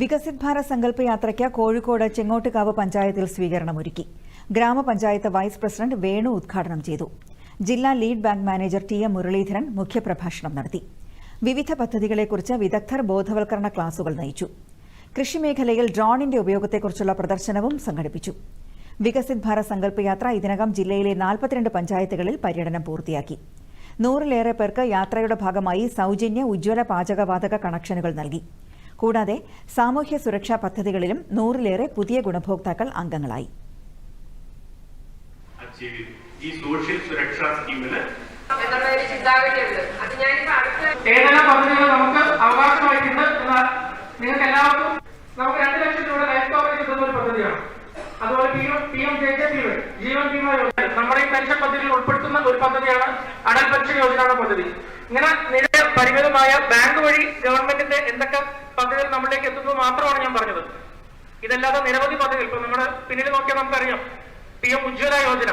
വികസിത് ഭാരത് സങ്കല്പ യാത്രയ്ക്ക് കോഴിക്കോട് ചെങ്ങോട്ടുകാവ് പഞ്ചായത്തിൽ സ്വീകരണമൊരുക്കി. ഗ്രാമപഞ്ചായത്ത് വൈസ് പ്രസിഡന്റ് വേണു ഉദ്ഘാടനം ചെയ്തു. ജില്ലാ lead bank manager T M Muraleedharan മുഖ്യപ്രഭാഷണം നടത്തി. വിവിധ പദ്ധതികളെക്കുറിച്ച് വിദഗ്ധർ ബോധവൽക്കരണ ക്ലാസുകൾ നയിച്ചു. കൃഷിമേഖലയിൽ ഡ്രോണിന്റെ ഉപയോഗത്തെക്കുറിച്ചുള്ള പ്രദർശനവും സംഘടിപ്പിച്ചു. വികസിത് ഭാരത് സങ്കല്പ യാത്ര ഇതിനകം ജില്ലയിലെ നാൽപ്പത്തിരണ്ട് പഞ്ചായത്തുകളിൽ പര്യടനം പൂർത്തിയാക്കി. നൂറിലേറെ പേർക്ക് യാത്രയുടെ ഭാഗമായി സൗജന്യ ഉജ്ജ്വല പാചകവാതക കണക്ഷനുകൾ നൽകി. കൂടാതെ സാമൂഹ്യ സുരക്ഷാ പദ്ധതികളിലും നൂറിലേറെ പുതിയ ഗുണഭോക്താക്കൾ അംഗങ്ങളായി. ഈ സോഷ്യൽ സുരക്ഷാ സ്കീമിന് ഏതെല്ലാം പദ്ധതികൾ നമുക്ക് അവകാശമായിട്ടുണ്ട് എന്നാൽ നിങ്ങൾക്ക് എല്ലാവർക്കും നമുക്ക് രണ്ട് ലക്ഷം രൂപ ലൈഫ് കവറേജ് കിട്ടുന്ന ഒരു പദ്ധതിയാണ്. അതുപോലെ P M P M J J P Y Jeevan Bima Yojana. നമ്മുടെ ഈ പെൻഷൻ പദ്ധതിയിൽ ഉൾപ്പെടുത്തുന്ന ഒരു പദ്ധതിയാണ് അടൽ പെൻഷൻ യോജന പദ്ധതി. ഇങ്ങനെ പരിമിതമായ ബാങ്ക് വഴി ഗവൺമെന്റിന്റെ എന്തൊക്കെ ഇതല്ലാതെ നിരവധി പദ്ധതികൾ ഇപ്പൊ നമ്മുടെ പിന്നിൽ നോക്കിയാൽ നമുക്കറിയാം. P M Ujjwala Yojana.